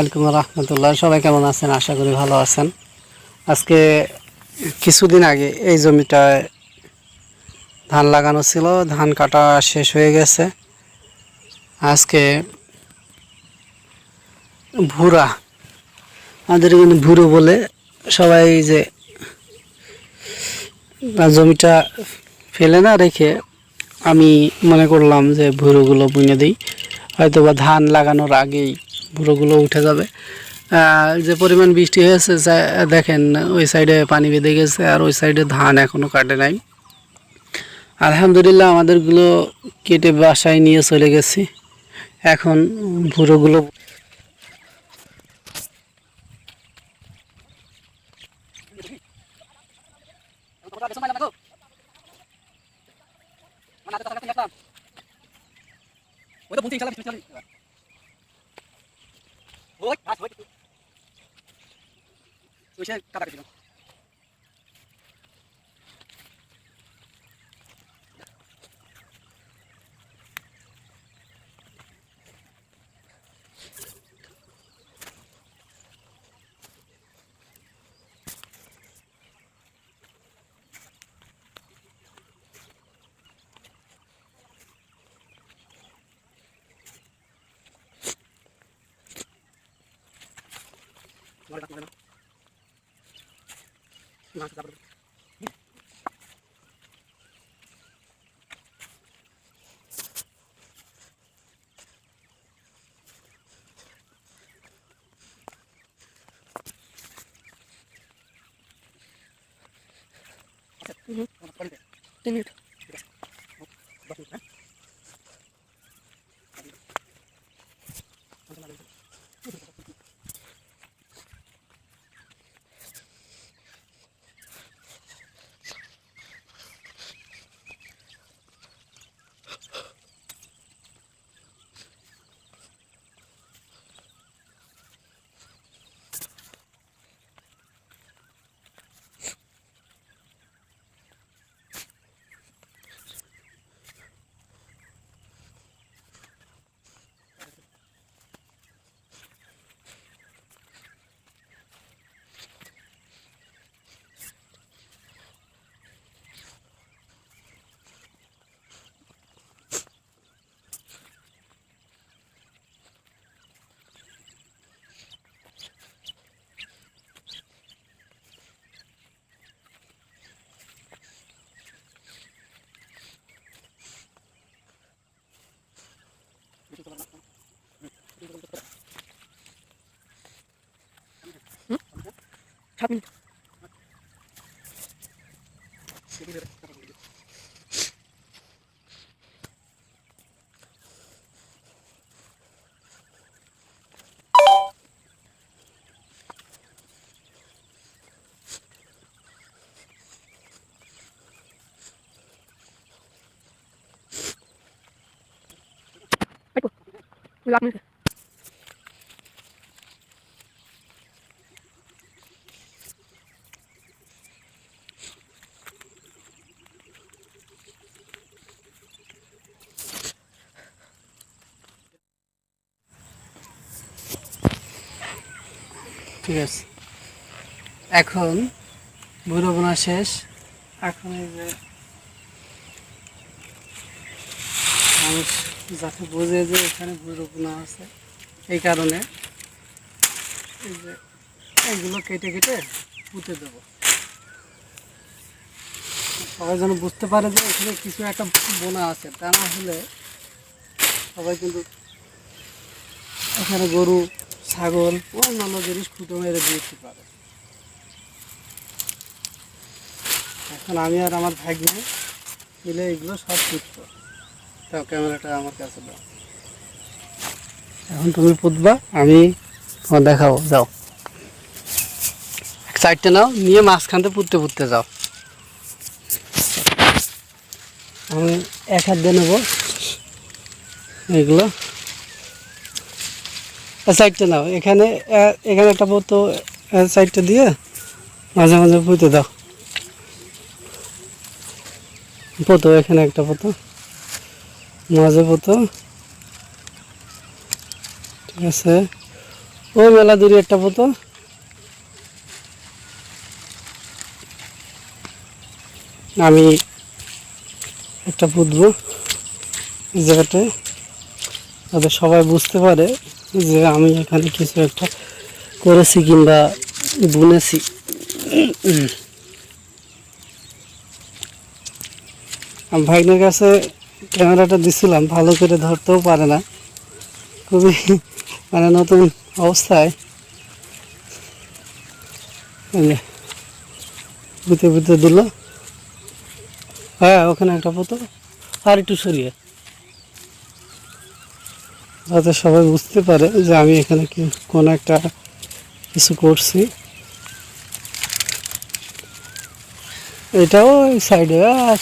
আলাইকুম রহমতুল্লাহ। সবাই কেমন আছেন? আশা করি ভালো আছেন। আজকে কিছুদিন আগে এই জমিটায় ধান লাগানো ছিল। ধান কাটা শেষ হয়ে গেছে। আজকে ভুরা, আমাদের এখানে ভুরো বলে সবাই যে জমিটা ফেলে না রেখে আমি মনে করলাম যে ভুরোগুলো বুনে দিই। হয়তো বা ধান লাগানোর আগেই ভুরোগুলো উঠে যাবে। যে পরিমাণ বৃষ্টি হয়েছে দেখেন ওই সাইডে পানি বেঁধে গেছে আর ওই সাইডে ধান এখনও কাটে নাই। আলহামদুলিল্লাহ আমাদেরগুলো কেটে বাসায় নিয়ে চলে গেছি। এখন 我我我我我先干那个地方。Ten it. 잡힌다. 아이고, 왜 안 먹어? ঠিক আছে। এখন বুড়ো বোনা শেষ। এখন এই যে মানুষ যাতে বোঝে যে এখানে বুড়ো বোনা আছে, এই কারণে এই যে এগুলো কেটে কেটে পুঁতে দেবো। সবাই যেন বুঝতে পারে যে এখানে কিছু একটা বোনা আছে, তা না হলে সবাই কিন্তু এখানে গরু ছাগল। অন্যান্য জিনিস খুঁটো মেরে দিতে পারে। এখন আমি আর আমার ভাগ্নে মিলে এগুলো সব পুতবো তাও ক্যামেরাটা আমার কাছে দাও। এখন তুমি পুতবা আমি তোমার দেখাবো যাও। এক সাইডটা নাও নিয়ে মাঝখানতে পুততে পুততে যাও। আমি এক হাত দিয়ে নেব এগুলো। সাইডটা নাও। এখানে এখানে একটা পতো সাইডটা দিয়ে মাঝে মাঝে পুঁতে দাও। পতো এখানে একটা পতো মাঝে পতো ঠিক আছে। ওই মেলা দূরে একটা পোতো আমি একটা পুঁতবো। জায়গাটায়। যাতে সবাই বুঝতে পারে যে আমি এখানে কিছু একটা করেছি কিংবা বুনেছি। আমি ভাইনের কাছে ক্যামেরাটা দিছিলাম, ভালো করে ধরতেও পারে না। খুবই মানে নতুন অবস্থায়। বুতে বুতে দিল। হ্যাঁ ওখানে একটা পোতো। আর একটু সরিয়ে। যাতে সবাই বুঝতে পারে যে আমি এখানে কি, কোনো একটা কিছু করছি। এটাও ওই সাইডে আর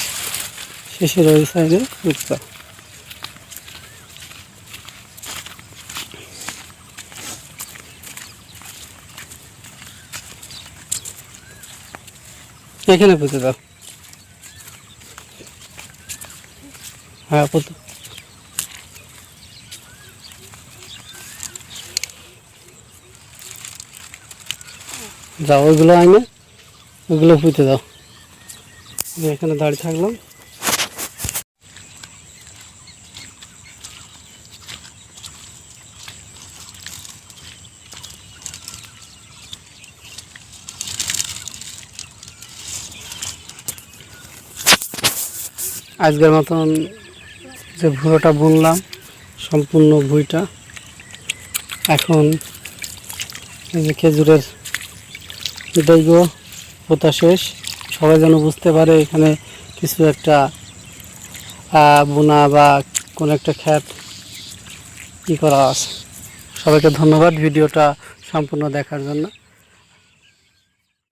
শেষের ওই সাইডে উঠতে এখানে পুঁতে দাও। হ্যাঁ যাও, ওইগুলো আইনে, ওইগুলো পুঁতে দাও। এখানে দাঁড়িয়ে থাকলাম। আজকের মতন যে ভুঁড়োটা বুনলাম, সম্পূর্ণ ভুঁইটা, এখন এই যে খেজুরের দৈর্ঘ্য পোতা শেষ। সবাই যেন বুঝতে পারে এখানে কিছু একটা বোনা বা কোনো একটা খ্যাত কী করা আছে। সবাইকে ধন্যবাদ ভিডিওটা সম্পূর্ণ দেখার জন্য।